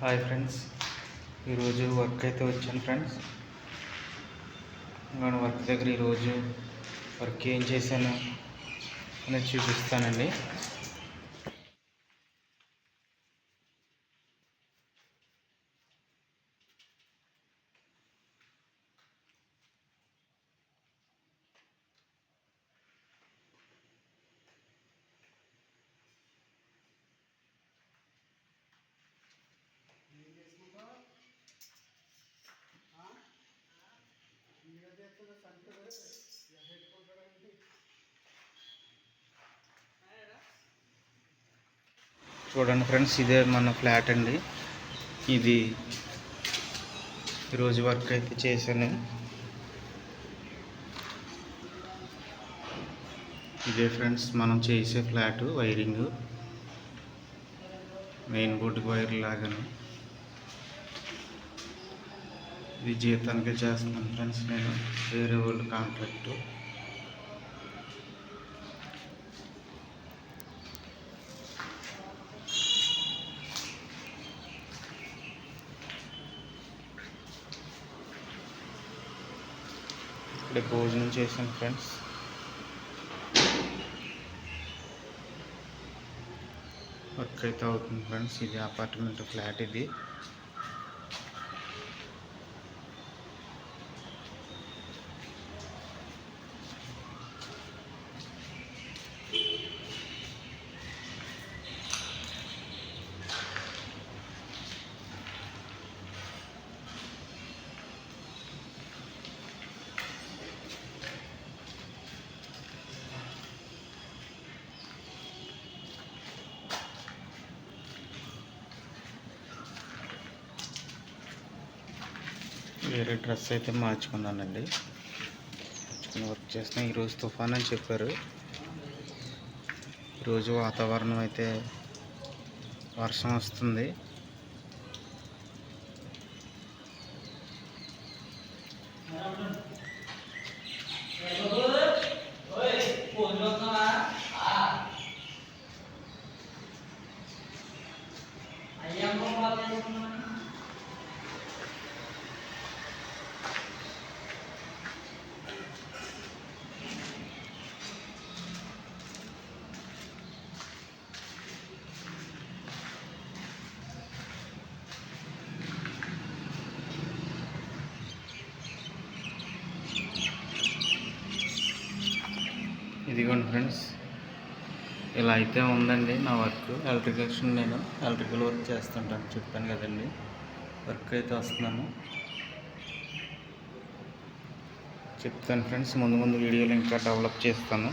Hi friends ఈరోజు work అయితే వచ్చాను ఫ్రెండ్స్ నేను వర్క్ దగ్గర ఈరోజు వర్క్ ఏం చేశాను అనేది చూపిస్తానండి. చూడండి ఫ్రెండ్స్ ఇదే మన ఫ్లాట్ అండి. ఇది ఈరోజు వర్క్ అయితే చేశాను. ఇదే ఫ్రెండ్స్ మనం చేసే ఫ్లాట్ వైరింగ్. మెయిన్ బోర్డుకి వైర్ లాగాను. ఇది జీతానికి చేస్తున్నాను ఫ్రెండ్స్ నేను వేరే వాళ్ళు కాంట్రాక్టు. ఇక్కడ భోజనం చేశాను ఫ్రెండ్స్. వర్క్ అయితే అవుతుంది ఫ్రెండ్స్. ఇది అపార్ట్మెంట్ ఫ్లాట్ ఇది. వేరే డ్రెస్ అయితే మార్చుకున్నానండి. మార్చుకుని వర్క్ చేస్తున్నా. ఈరోజు తుఫాన్ అని చెప్పారు. ఈరోజు వాతావరణం అయితే వర్షం వస్తుంది. ఇదిగోండి ఫ్రెండ్స్. ఇలా అయితే ఉందండి నా వర్క్. ఎలక్ట్రికల్షన్ నేను ఎలక్ట్రికల్ వర్క్ చేస్తుంటాను చెప్పాను కదండి. వర్క్ అయితే వస్తున్నాను. చెప్తాను ఫ్రెండ్స్ ముందు ముందు వీడియోలు ఇంకా డెవలప్ చేస్తాను.